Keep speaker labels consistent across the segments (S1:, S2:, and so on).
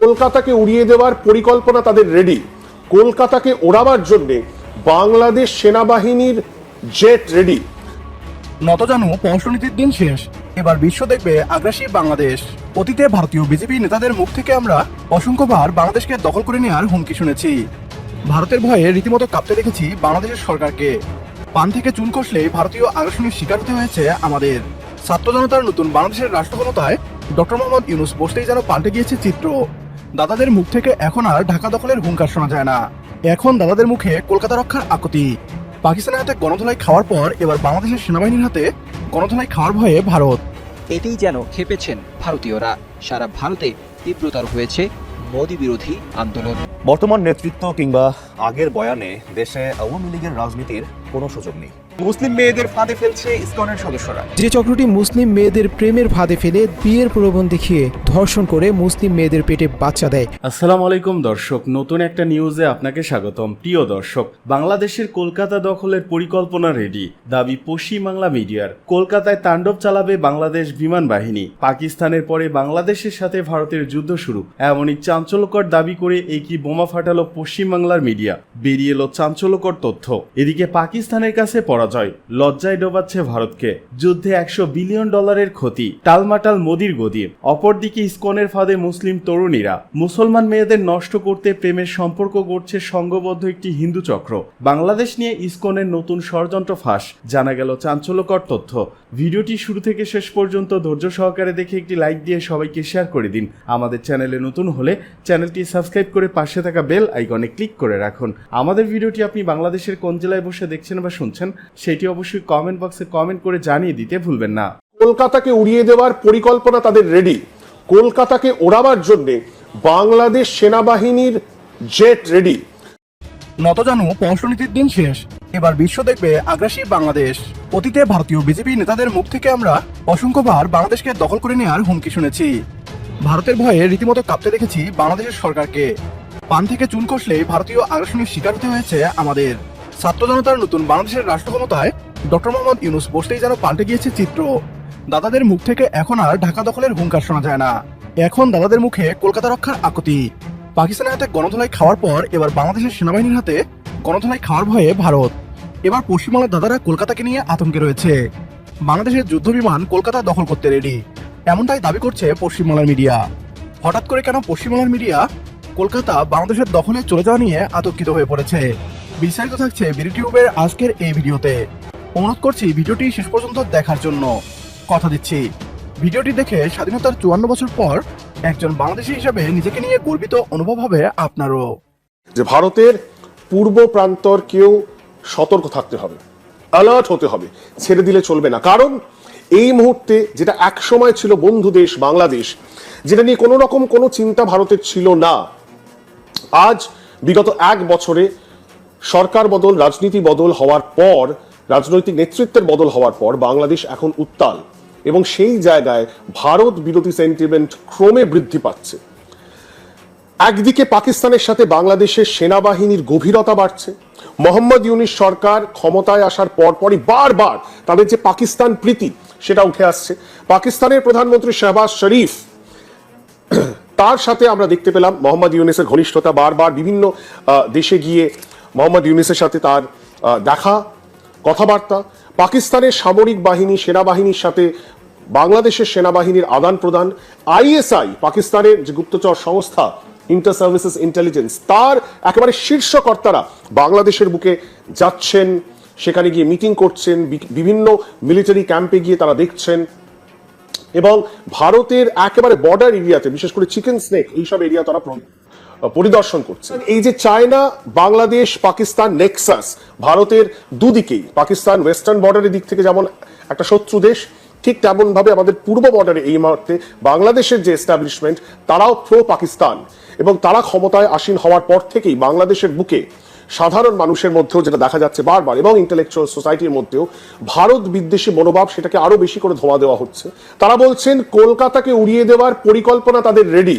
S1: কলকাতাকে উড়িয়ে দেওয়ার পরিকল্পনা তাদের রেডি কলকাতাকে ওড়াবার জন্যে বাংলাদেশ সেনাবাহিনীর জেট রেডি
S2: নতজানু পররাষ্ট্রনীতির দিন শেষ। এবার বিশ্ব দেখবে আগ্রাসী বাংলাদেশ। অতীতে ভারতীয় বিজেপি নেতাদের মুখ থেকে আমরা অসংখ্যবার বাংলাদেশকে দখল করে নেওয়ার হুমকি শুনেছি। ভারতের ভয়ে রীতিমতো কাঁপতে দেখেছি বাংলাদেশের সরকারকে। পান থেকে চুন কষলে ভারতীয় আগ্রাসনের শিকার হতে হয়েছে আমাদের। ছাত্র জনতার নতুন বাংলাদেশের রাষ্ট্রক্ষমতায় ডক্টর মোহাম্মদ ইউনুস বসতেই যেন পাল্টে গিয়েছে চিত্র। দাদাদের মুখ থেকে এখন আর ঢাকা দখলের হুঙ্কার শোনা যায় না। এখন দাদাদের মুখে কলকাতা রক্ষার আকুতি। পাকিস্তানের হাতে গণধোলাই খাওয়ার পর এবার বাংলাদেশের সেনাবাহিনীর হাতে গণধোলাই খাওয়ার ভয়ে ভারত।
S3: এতেই যেন খেপেছেন ভারতীয়রা। সারা ভারতে তীব্রতর হয়েছে মোদী বিরোধী আন্দোলন।
S4: বর্তমান নেতৃত্ব কিংবা আগের বয়ানে দেশে আওয়ামী লীগের রাজনীতির কোনো সুযোগ নেই।
S3: মুসলিম মেয়েদের ফাঁদে ফেলছে ইসকনের সদস্যরা।
S5: যে চক্রটি মুসলিম মেয়েদের প্রেমের ফাঁদে ফেলে বিয়ের প্রলোভন দেখিয়ে ধর্ষণ করে মুসলিম মেয়েদের পেটে বাচ্চা দেয়।
S6: আসসালামু আলাইকুম দর্শক নতুন একটা নিউজে আপনাকে স্বাগতম। প্রিয় দর্শক বাংলাদেশের কলকাতা দখলের পরিকল্পনা রেডি। দাবি পশ্চিম বাংলা মিডিয়ার। কলকাতায় তাণ্ডব চালাবে বাংলাদেশ বিমান বাহিনী। পাকিস্তানের পরে বাংলাদেশের সাথে ভারতের যুদ্ধ শুরু। এমনই চাঞ্চল্যকর দাবি করে একই বোমা ফাটালো পশ্চিম বাংলার মিডিয়া বেরিয়ে এলো চাঞ্চল্যকর তথ্য। এদিকে পাকিস্তানের কাছে পরাজয়। লজ্জায় ডোবাচ্ছে ভারতকে। যুদ্ধে একশো বিলিয়ন ডলারের ক্ষতি। টালমাটাল মোদির গদি অপরদিকে ইসকনের ফাঁদে মুসলিম তরুণীরা। মুসলমান মেয়েদের নষ্ট করতে প্রেমের সম্পর্ক গড়ছে সংঘবদ্ধ একটি হিন্দু চক্র। বাংলাদেশ নিয়ে ইসকনের নতুন ষড়যন্ত্র ফাঁস, জানা গেল চাঞ্চল্যকর তথ্য। ভিডিওটি শুরু থেকে শেষ পর্যন্ত ধৈর্য সহকারে দেখে একটি লাইক দিয়ে সবাইকে শেয়ার করে দিন। আমাদের চ্যানেলে নতুন হলে চ্যানেলটি সাবস্ক্রাইব করে পাশে থাকা বেল আইকনে ক্লিক করে রাখুন। আমাদের ভিডিওটি আপনি বাংলাদেশের কোন জেলায় বসে দেখছেন বা শুনছেন সেটি অবশ্যই কমেন্ট বক্সে কমেন্ট করে জানিয়ে দিতে ভুলবেন না।
S1: কলকাতাকে উড়িয়ে দেওয়ার পরিকল্পনা তাদের রেডি কলকাতাকে ওড়াবার জন্যে বাংলাদেশ সেনাবাহিনীর জেট রেডি নত
S2: নতজানু পররাষ্ট্রনীতির দিন শেষ। এবার বিশ্ব দেখবে আগ্রাসী বাংলাদেশ। অতীতে ভারতীয় বিজেপি নেতাদের মুখ থেকে আমরা অসংখ্যবার বাংলাদেশকে দখল করে নেওয়ার হুমকি শুনেছি। ভারতের ভয়ে রীতিমতো কাঁপতে দেখেছি বাংলাদেশের সরকারকে। পান থেকে চুন কষলে ভারতীয় আগ্রাসনের শিকার হতে হয়েছে আমাদের। ছাত্র জনতার নতুন বাংলাদেশের রাষ্ট্র ক্ষমতায় ডক্টর মোহাম্মদ ইউনুস বসতেই যেন পাল্টে গিয়েছে চিত্র। দাদাদের মুখ থেকে এখন আর ঢাকা দখলের হুঙ্কার শোনা যায় না। এখন দাদাদের মুখে কলকাতা রক্ষার আকুতি। পাকিস্তানের হাতে গণধোলাই খাওয়ার পর এবার বাংলাদেশের সেনাবাহিনীর হাতে গণধোলাই খাওয়ার ভয়ে ভারত। এবার পশ্চিমবাংলার দাদারা কলকাতাকে নিয়ে আতঙ্কে রয়েছে। বাংলাদেশের যুদ্ধ বিমান কলকাতা দখল করতে রেডি এমনটাই দাবি করছে পশ্চিমবাংলার মিডিয়া হঠাৎ করে কেন পশ্চিমবাংলার মিডিয়া কলকাতা বাংলাদেশের দখলে চলে যাওয়া নিয়ে আতঙ্কিত হয়ে পড়েছে। বিস্তারিত থাকছে বিডিটিউবের আজকের এই ভিডিওতে। অনুরোধ করছি ভিডিওটি শেষ পর্যন্ত দেখার জন্য। কথা দিচ্ছি, ভিডিওটি দেখে স্বাধীনতার চুয়ান্ন বছর পর একজন বাংলাদেশী হিসাবে নিজেকে নিয়ে গর্বিত অনুভব হবে আপনারও।
S1: যে ভারতের পূর্ব প্রান্তরকেও সতর্ক থাকতে হবে অ্যালার্ট হতে হবে, ছেড়ে দিলে চলবে না। কারণ এই মুহূর্তে যেটা একসময় ছিল বন্ধু দেশ বাংলাদেশ, যেটা নিয়ে কোনো রকম কোনো চিন্তা ভারতের ছিল না। আজ বিগত এক বছরে সরকার বদল, রাজনীতি বদল হওয়ার পর, রাজনৈতিক নেতৃত্বের বদল হওয়ার পর বাংলাদেশ এখন উত্তাল এবং সেই জায়গায় ভারত বিরোধী সেন্টিমেন্ট ক্রমে বৃদ্ধি পাচ্ছে। একদিকে পাকিস্তানের সাথে বাংলাদেশের সেনাবাহিনীর গভীরতা বাড়ছে। মোহাম্মদ ইউনিস সরকার ক্ষমতায় আসার পরপরই বারবার তাদের যে পাকিস্তান প্রীতি, সেটা উঠে আসছে। পাকিস্তানের প্রধানমন্ত্রী শাহবাজ শরীফ তার সাথে আমরা দেখতে পেলাম মোহাম্মদ ইউনিসের ঘনিষ্ঠতা বারবার বিভিন্ন দেশে গিয়ে মোহাম্মদ ইউনিসের সাথে তার দেখা, কথাবার্তা। পাকিস্তানের সামরিক বাহিনী, সেনাবাহিনীর সাথে বাংলাদেশের সেনাবাহিনীর আদান প্রদান, আইএসআই, পাকিস্তানের যে গুপ্তচর সংস্থা ইন্টার সার্ভিসেস ইন্টেলিজেন্স তার একেবারে শীর্ষ কর্তারা বাংলাদেশের বুকে যাচ্ছেন, সেখানে গিয়ে মিটিং করছেন বিভিন্ন মিলিটারি ক্যাম্পে গিয়ে তারা দেখছেন। এবং ভারতের একেবারে বর্ডার এরিয়াতে বিশেষ করে চিকেন স্নেক এইসব এরিয়া তারা পরিদর্শন করছে। এই যে চায়না বাংলাদেশ পাকিস্তান নেক্সাস ভারতের দুদিকেই পাকিস্তান ওয়েস্টার্ন বর্ডারের দিক থেকে যেমন একটা শত্রু দেশ, ঠিক তেমন ভাবে আমাদের পূর্ব বর্ডারে এই মুহূর্তে বাংলাদেশের যে এস্টাবলিশমেন্ট তারাও প্রো পাকিস্তান এবং তারা ক্ষমতায় আসীন হওয়ার পর থেকেই বাংলাদেশের বুকে সাধারণ মানুষের মধ্যেও যেটা দেখা যাচ্ছে বারবার, এবং ইন্টেলেকচুয়াল সোসাইটির মধ্যেও, ভারত বিদ্বেষী মনোভাব সেটাকে আরও বেশি করে ধোঁয়া দেওয়া হচ্ছে। তারা বলছেন, কলকাতাকে উড়িয়ে দেওয়ার পরিকল্পনা তাদের রেডি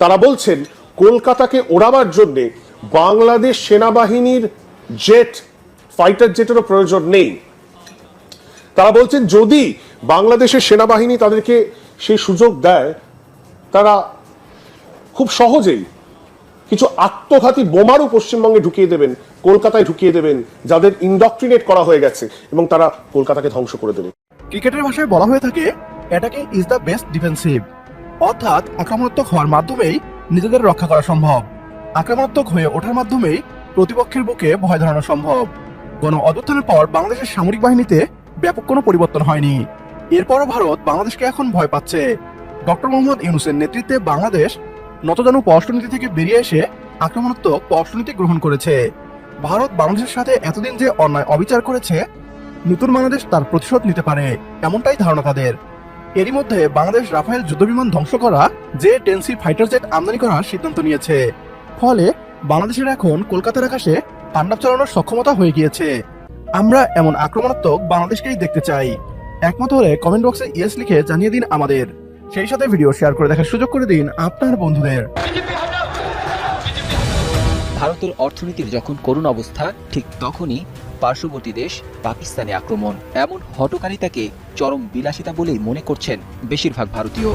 S1: তারা বলছেন, কলকাতাকে ওড়াবার জন্যে বাংলাদেশ সেনাবাহিনীর জেট ফাইটার জেটেরও প্রয়োজন নেই। তারা বলছেন, যদি বাংলাদেশের সেনাবাহিনী তাদেরকে সেই সুযোগ দেয়, তারা খুব সহজেই কিছু আত্মঘাতী বোমারও পশ্চিমবঙ্গে ঢুকিয়ে দেবেন, কলকাতায় ঢুকিয়ে দেবেন, যাদের ইন্ডক্ট্রিনেট করা হয়ে গেছে এবং তারা কলকাতাকে ধ্বংস করে দেবে।
S2: ক্রিকেটের ভাষায় বলা হয়ে থাকে attacking is the best defensive অর্থাৎ আক্রমণাত্মক হওয়ার মাধ্যমেই নিজেদের রক্ষা করা সম্ভব। আক্রমণাত্মক হয়ে ওঠার মাধ্যমেই প্রতিপক্ষের বুকে ভয় ধরানো সম্ভব। গণ অভ্যুত্থানের পর বাংলাদেশের সামরিক বাহিনীতে ব্যাপক কোনো পরিবর্তন হয়নি। এরপরও ভারত বাংলাদেশকে এখন ভয় পাচ্ছে। ডক্টর মোহাম্মদ ইউনুসের নেতৃত্বে বাংলাদেশ নতজানু পররাষ্ট্রনীতি থেকে বেরিয়ে এসে আক্রমণাত্মক পররাষ্ট্রনীতি গ্রহণ করেছে। ভারত বাংলাদেশের সাথে এতদিন যে অন্যায় অবিচার করেছে, নতুন বাংলাদেশ তার প্রতিশোধ নিতে পারে, এমনটাই ধারণা তাদের। এরই মধ্যে বাংলাদেশ রাফায়েল যুদ্ধবিমান ধ্বংস করা যে টেনসি ফাইটার জেট আমদানি করার সিদ্ধান্ত নিয়েছে। ফলে বাংলাদেশের এখন কলকাতার আকাশে তাণ্ডব চালানোর সক্ষমতা হয়ে গিয়েছে। আমরা এমন আক্রমণাত্মক বাংলাদেশকেই দেখতে চাই। একমত হলে কমেন্ট বক্সে ইয়েস লিখে জানিয়ে দিন আমাদের। সেই সাথে ভিডিও শেয়ার করে দেখার সুযোগ করে দিন আপনার বন্ধুদের।
S3: ভারতের অর্থনীতির যখন করুণ অবস্থা, ঠিক তখনই পার্শ্ববর্তী দেশ পাকিস্তানে আক্রমণ। এমন হটকারিতাকে চরম বিলাসিতা বলেই মনে করছেন বেশিরভাগ ভারতীয়।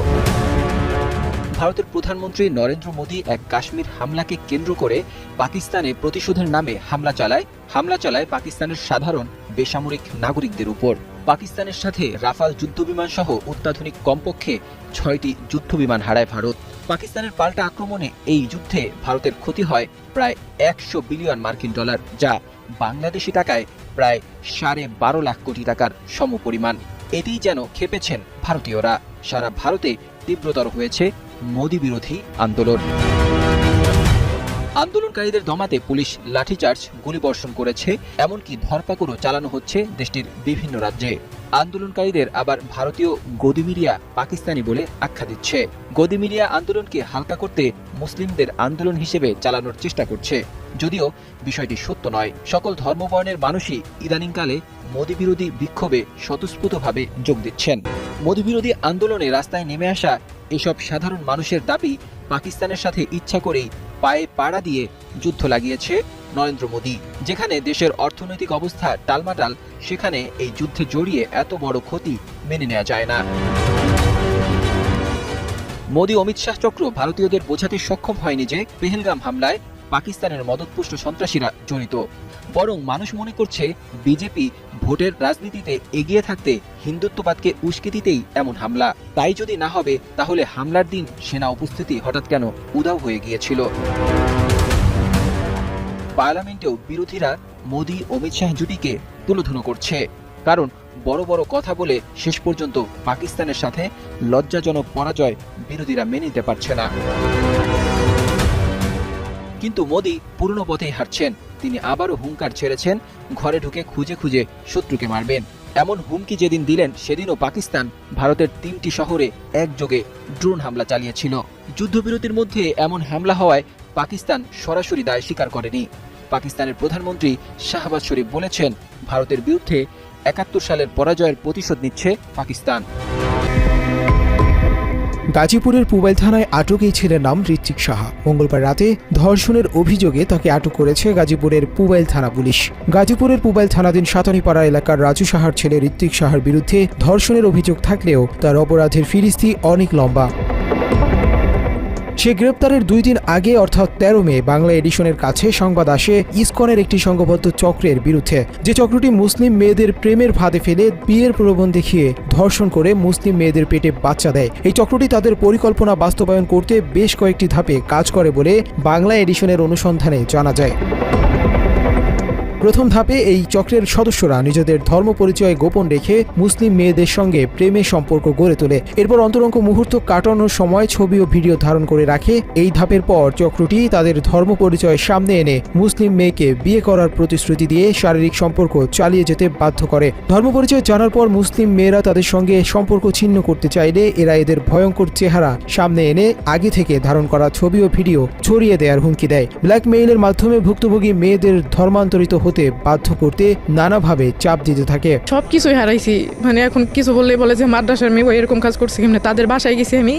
S3: ভারতের প্রধানমন্ত্রী নরেন্দ্র মোদী এক কাশ্মীর হামলাকে কেন্দ্র করে পাকিস্তানে প্রতিশোধের নামে হামলা চালায়। হামলা চালায় পাকিস্তানের সাধারণ বেসামরিক নাগরিকদের উপর। পাকিস্তানের সাথে রাফাল যুদ্ধবিমান সহ অত্যাধুনিক কমপক্ষে ছয়টি যুদ্ধবিমান হারায় ভারত। পাকিস্তানের পাল্টা আক্রমণে এই যুদ্ধে ভারতের ক্ষতি হয় প্রায় একশো বিলিয়ন মার্কিন ডলার, যা বাংলাদেশি টাকায় প্রায় সাড়ে বারো লাখ কোটি টাকার সমপরিমাণ। এতেই যেন খেপেছেন ভারতীয়রা। সারা ভারতে তীব্রতর হয়েছে মোদী বিরোধী আন্দোলন। আন্দোলনকারীদের দমাতে পুলিশ লাঠিচার্জ গুলিবর্ষণ করেছে, এমনকি ধরপাকড়ও চালানো হচ্ছে দেশটির বিভিন্ন রাজ্যে। আন্দোলনকারীদের আবার ভারতীয় গদি মিডিয়া পাকিস্তানি বলে আখ্যা দিচ্ছে। গদি মিডিয়া আন্দোলনকে হালকা করতে মুসলিমদের আন্দোলন হিসেবে চালানোর চেষ্টা করছে। যদিও বিষয়টি সত্য নয়, সকল ধর্মবর্ণের মানুষই ইদানিংকালে মোদী বিরোধী বিক্ষোভে স্বতঃস্ফূর্তভাবে যোগ দিচ্ছেন। মোদী বিরোধী আন্দোলনে রাস্তায় নেমে আসা এসব সাধারণ মানুষের দাবি পাকিস্তানের সাথে ইচ্ছা করেই পায়ে পাড়া দিয়ে যুদ্ধ লাগিয়েছে নরেন্দ্র মোদী, যেখানে দেশের অর্থনৈতিক অবস্থা টালমাটাল, সেখানে এই যুদ্ধে জড়িয়ে এত বড় ক্ষতি মেনে নেওয়া যায় না। মোদী অমিত শাহ চক্র ভারতীয়দের বোঝাতে সক্ষম হয়নি যে পেহেলগাম হামলায় পাকিস্তানের মদতপুষ্ট সন্ত্রাসীরা জড়িত। বরং মানুষ মনে করছে, বিজেপি ভোটের রাজনীতিতে এগিয়ে থাকতে হিন্দুত্ববাদকে উস্কে দিতেই এমন হামলা। তাই যদি না হবে, তাহলে হামলার দিন সেনা উপস্থিতি হঠাৎ কেন উধাও হয়ে গিয়েছিল? পার্লামেন্টেও বিরোধীরা মোদী, অমিত শাহ জুটিকে তুলোধুনো করছে। কারণ বড় বড় কথা বলে শেষ পর্যন্ত পাকিস্তানের সাথে লজ্জাজনক পরাজয় বিরোধীরা মেনে নিতে পারছে না। কিন্তু মোদী পুরনো পথেই হাঁটছেন। তিনি আবারও হুঙ্কার ছেড়েছেন, ঘরে ঢুকে খুঁজে খুঁজে শত্রুকে মারবেন। এমন হুমকি যেদিন দিলেন, সেদিনও পাকিস্তান ভারতের তিনটি শহরে একযোগে ড্রোন হামলা চালিয়েছিল। যুদ্ধবিরতির মধ্যে এমন হামলা হওয়ায় পাকিস্তান সরাসরি দায় স্বীকার করেনি। পাকিস্তানের প্রধানমন্ত্রী শাহবাজ শরীফ বলেছেন, ভারতের বিরুদ্ধে একাত্তর সালের পরাজয়ের প্রতিশোধ নিচ্ছে পাকিস্তান।
S5: গাজীপুরের পুবাইল থানায় আটক এই ছেলের নাম ঋত্বিক সাহা। মঙ্গলবার রাতে ধর্ষণের অভিযোগে তাকে আটক করেছে গাজীপুরের পুবাইল থানা পুলিশ। গাজীপুরের পুবাইল থানাধীন সাতানিপাড়া এলাকার রাজু সাহার ছেলে ঋত্বিক সাহার বিরুদ্ধে ধর্ষণের অভিযোগ থাকলেও তার অপরাধের ফিরিস্তি অনেক লম্বা। সে গ্রেপ্তারের দুই দিন আগে, অর্থাৎ তেরো মে, বাংলা এডিশনের কাছে সংবাদ আসে ইসকনের একটি সংঘবদ্ধ চক্রের বিরুদ্ধে। যে চক্রটি মুসলিম মেয়েদের প্রেমের ফাঁদে ফেলে বিয়ের প্রলোভন দেখিয়ে ধর্ষণ করে মুসলিম মেয়েদের পেটে বাচ্চা দেয়। এই চক্রটি তাদের পরিকল্পনা বাস্তবায়ন করতে বেশ কয়েকটি ধাপে কাজ করে বলে বাংলা এডিশনের অনুসন্ধানে জানা যায়। প্রথম ধাপে এই চক্রের সদস্যরা নিজেদের ধর্ম পরিচয় গোপন রেখে মুসলিম মেয়েদের সঙ্গে প্রেমের সম্পর্ক গড়ে তোলে। এরপর অন্তরঙ্গ মুহূর্ত কাটানোর সময় ছবি ও ভিডিও ধারণ করে রাখে। এই ধাপের পর চক্রটি তাদের ধর্ম পরিচয় সামনে এনে মুসলিম মেয়েকে বিয়ে করার প্রতিশ্রুতি দিয়ে শারীরিক সম্পর্ক চালিয়ে যেতে বাধ্য করে। ধর্ম পরিচয় জানার পর মুসলিম মেয়েরা তাদের সঙ্গে সম্পর্ক ছিন্ন করতে চাইলে এরা এদের ভয়ঙ্কর চেহারা সামনে এনে আগে থেকে ধারণ করা ছবি ও ভিডিও ছড়িয়ে দেওয়ার হুমকি দেয়। ব্ল্যাকমেইলের মাধ্যমে ভুক্তভোগী মেয়েদের ধর্মান্তরিত হতে হতে বাধ্য করতে নানাভাবে চাপ দিতে থাকে।
S7: সব কিছুই হারাইছি। মানে এখন কিছু বললেই বলে যে, মাদ্রাসার মেয়ে এরকম কাজ করছে কেমনে? তাদের বাসায় গেছি আমি।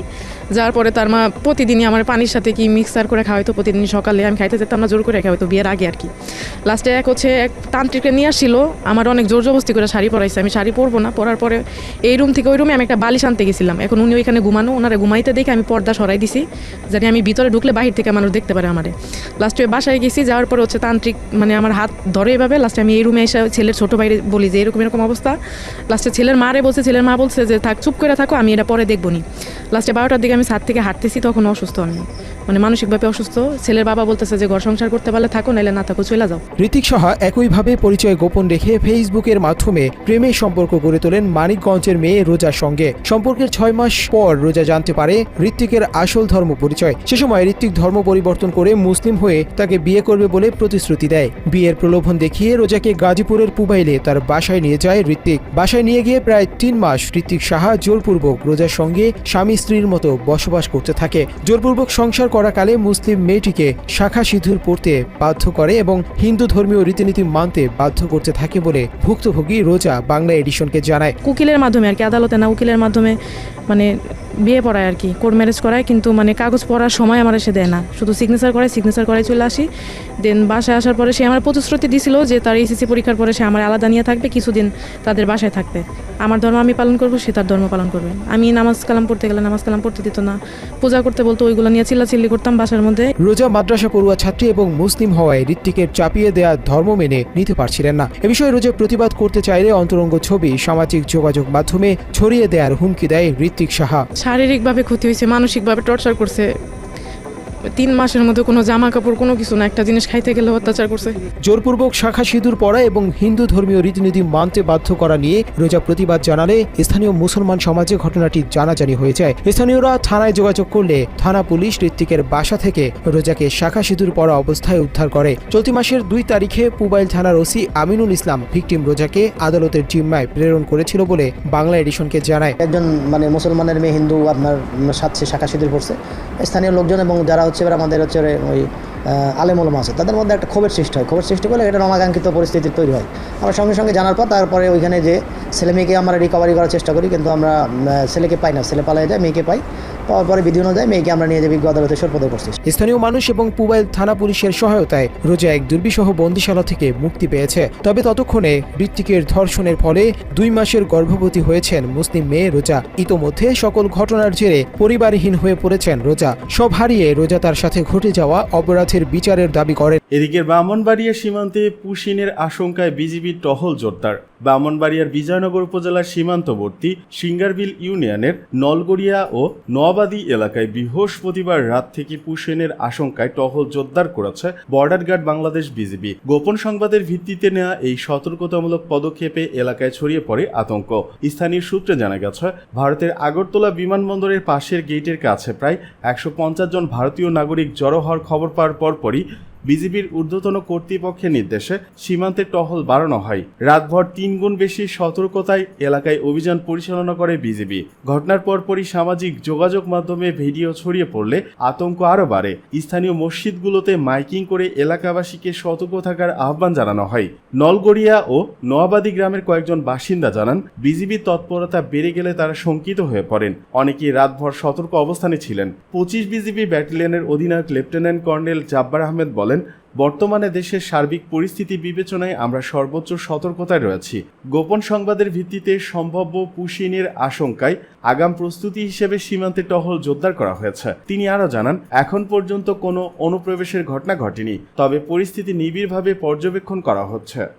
S7: যার পরে তার মা প্রতিদিনই আমার পানির সাথে কি মিক্সার করে খাওয়াইতো, প্রতিদিন সকালে আমি খাইতে যেতাম না, জোর করে খাওয়াইতো, বিয়ের আগে আর কি। লাস্টে এক হচ্ছে এক তান্ত্রিককে নিয়ে আসছিল। আমার অনেক জোর জবস্তি করে শাড়ি পরাইছে। আমি শাড়ি পরবো না, পরার পরে এই রুম থেকে ওই রুমে আমি একটা বালিশ আনতে গেছিলাম। এখন উনি ওইখানে ঘুমানো, ওনারা ঘুমাইতে দেখে আমি পর্দা সরাই দিছি, জানি আমি ভিতরে ঢুকলে বাহির থেকে মানুষ দেখতে পারে আমারে। লাস্টে বাসায় গেছি, যাওয়ার পরে হচ্ছে তান্ত্রিক মানে আমার হাত এভাবে লাস্টে আমি এই রুমে এসে ছেলের ছোটো ভাইরে বলি যে, এরকম এরকম অবস্থা। লাস্টে ছেলের মারে বলছে, ছেলের মা বলছে যে, থাক, চুপ করে থাকো, আমি এটা পরে দেখব নি। লাস্টে বারোটার দিকে আমি ছাদ থেকে হাঁটতেছি, তখন অসুস্থ আমি। মানে মানসিকভাবে অসুস্থ, ছেলের বাবা বলতেছে যে ঘর সংসার করতে পারলে থাকো, নাইলে না থাকো, চলে যাও।
S5: ঋতিক সাহা একইভাবে পরিচয় গোপন রেখে ফেসবুকের মাধ্যমে প্রেমের সম্পর্ক গড়ে তোলেন মানিকগঞ্জের মেয়ে রোজার সঙ্গে। সম্পর্কের ছয় মাস পর রোজা জানতে পারে ঋত্বিকের আসল ধর্ম পরিচয়। সে সময় ঋত্বিক ধর্ম পরিবর্তন করে মুসলিম হয়ে তাকে বিয়ে করবে বলে প্রতিশ্রুতি দেয়। বিয়ের প্রলোভন দেখিয়ে রোজাকে গাজীপুরের পুবাইলে তার বাসায় নিয়ে যায় ঋত্বিক বাসায় নিয়ে গিয়ে প্রায় তিন মাস ঋত্বিক সাহা জোরপূর্বক রোজার সঙ্গে স্বামী স্ত্রীর মতো বসবাস করতে থাকে। জোরপূর্বক সংসার করাকালে মুসলিম মেয়েটিকে শাখা সিঁদুর পড়তে বাধ্য করে এবং হিন্দু ধর্মীয় রীতিনীতি মানতে বাধ্য করতে থাকে বলে ভুক্তভোগী রোজা বাংলা এডিশনকে জানায়।
S7: উকিলের মাধ্যমে আর কি, আদালতে না উকিলের মাধ্যমে মানে বিয়ে পড়ায় আর কি কোর্ট ম্যারেজ করায়, কিন্তু মানে কাগজ পড়ার সময় আমার এসে দেয় না। শুধু সিগনেচার করে সিগনেচার করে চলে আসি। দেন বাসায় আসার পরে সে আমার প্রতিশ্রুতি দিছিল যে তার এসএসসি পরীক্ষার পরে সে আমার আলাদা নিয়ে থাকবে, কিছুদিন তাদের বাসায় থাকবে। আমার ধর্ম আমি পালন করব, সে তার ধর্ম পালন করবে। আমি নামাজ কালাম পড়তে গেলে নামাজ কালাম পড়তে দিত না। পূজা করতে বলতো ওইগুলো নিয়ে চিল্লাচিল্লি করতাম বাসার মধ্যে।
S5: রোজা, মাদ্রাসা, পড়ুয়া, ছাত্রী এবং মুসলিম হওয়ায় ঋত্বিকের চাপিয়ে দেয়া ধর্ম মেনে নিতে পারছিলেন না। এ বিষয়ে রোজা প্রতিবাদ করতে চাইলে অন্তরঙ্গ ছবি, সামাজিক যোগাযোগ মাধ্যমে ছড়িয়ে দেওয়ার হুমকি দেয় ঋত্বিক সাহা।
S7: শারীরিকভাবে ক্ষতি হয়েছে মানসিকভাবে টর্চার করছে। তিন মাসের মধ্যে কোনো জামা কাপড় কোনো কিছু না একটা জিনিস খাইতে গেলে অত্যাচার করছে।
S5: জোরপূর্বক শাখা সিঁদুর পরা এবং হিন্দু ধর্মীয় রীতিনীতি মানতে বাধ্য করা নিয়ে রোজা প্রতিবাদ জানালে স্থানীয় মুসলমান সমাজে ঘটনাটি জানাজানি হয়ে যায়। স্থানীয়রা থানায় যোগাযোগ করলে থানা পুলিশ ঋত্বিকের বাসা থেকে রোজাকে শাখা সিঁদুর পরা অবস্থায় উদ্ধার করে। চলতি মাসের দুই তারিখে পুবাইল থানার ওসি আমিনুল ইসলাম ভিকটিম রোজাকে আদালতের জিম্মায় প্রেরণ করেছিল বলে বাংলা এডিশনকে জানায়।
S8: একজন মানে মুসলমানের মেয়ে হিন্দু আপনার সাতশে শাখা সিঁদুর পড়ছে। স্থানীয় লোকজন এবং যারা হচ্ছে এবার আমাদের হচ্ছে ওই আলেমুল আছে। তাদের মধ্যে একটা ক্ষোভের সৃষ্টি হয়। ক্ষোভের সৃষ্টি করলে এটা অনাকাঙ্ক্ষিত পরিস্থিতি তৈরি হয়। আমরা সঙ্গে সঙ্গে জানার পর তারপরে ওইখানে যে ছেলে মেয়েকে আমরা রিকভারি করার চেষ্টা করি, কিন্তু আমরা ছেলেকে পাই না। ছেলে পালাই যায়, মেয়েকে পাই। পাওয়ার পরে বিধি অনুযায়ী মেয়েকে আমরা নিয়ে যে বিজ্ঞ আদালতে সোরপদে করছি
S5: স্থানীয় মানুষ এবং পুবাইল থানা পুলিশের সহায়তায় রোজা এক দুর্বিসহ বন্দিশালা থেকে মুক্তি পেয়েছে। তবে ততক্ষণে ঋত্বিকের ধর্ষণের ফলে দুই মাসের গর্ভবতী হয়েছেন মুসলিম মেয়ে রোজা। ইতোমধ্যে সকল ঘটনার জেরে পরিবারহীন হয়ে পড়েছেন রোজা। সব হারিয়ে রোজা তার সাথে ঘটে যাওয়া অপরাধের বিচারের দাবি করেন।
S6: এদিকে ব্রাহ্মণবাড়িয়া সীমান্তে পুশিনের আশঙ্কায় বিজিবির টহল জোরদার। ব্রাহ্মণবাড়িয়ার বিজয়নগর উপজেলার সীমান্তবর্তী সিঙ্গারবিল ইউনিয়নের নলগড়িয়া ও নোয়াবাদী এলাকায় বৃহস্পতিবার রাত থেকে পুষেনের আশঙ্কায় টহল জোরদার করেছে বর্ডার গার্ড বাংলাদেশ বিজিবি। গোপন সংবাদের ভিত্তিতে নেওয়া এই সতর্কতামূলক পদক্ষেপে এলাকায় ছড়িয়ে পড়ে আতঙ্ক। স্থানীয় সূত্রে জানা গেছে, ভারতের আগরতলা বিমানবন্দরের পাশের গেটের কাছে প্রায় একশো পঞ্চাশ জন ভারতীয় নাগরিক জড়ো হওয়ার খবর পাওয়ার পরপরই বিজিবির ঊর্ধ্বতন কর্তৃপক্ষের নির্দেশে সীমান্তে টহল বাড়ানো হয়। রাতভর তিন গুণ বেশি সতর্কতায় এলাকায় অভিযান পরিচালনা করে বিজিবি। ঘটনার পরপরই সামাজিক যোগাযোগ মাধ্যমে ভিডিও ছড়িয়ে পড়লে আতঙ্ক আরও বাড়ে। স্থানীয় মসজিদগুলোতে মাইকিং করে এলাকাবাসীকে সতর্ক থাকার আহ্বান জানানো হয়। নলগড়িয়া ও নোয়াবাদী গ্রামের কয়েকজন বাসিন্দা জানান, বিজিবির তৎপরতা বেড়ে গেলে তারা শঙ্কিত হয়ে পড়েন। অনেকেই রাতভর সতর্ক অবস্থানে ছিলেন। পঁচিশ বিজিবি ব্যাটালিয়নের অধিনায়ক লেফটেন্যান্ট কর্নেল জাব্বার আহমেদ বলেন, বর্তমানে দেশের সার্বিক পরিস্থিতি বিবেচনায় আমরা সর্বোচ্চ সতর্কতায় রয়েছি। গোপন সংবাদের ভিত্তিতে সম্ভাব্য পুশিনের আশঙ্কায় আগাম প্রস্তুতি হিসেবে সীমান্তে টহল জোরদার করা হয়েছে। তিনি আরও জানান, এখন পর্যন্ত কোনো অনুপ্রবেশের ঘটনা ঘটেনি, তবে পরিস্থিতি নিবিড়ভাবে পর্যবেক্ষণ করা হচ্ছে।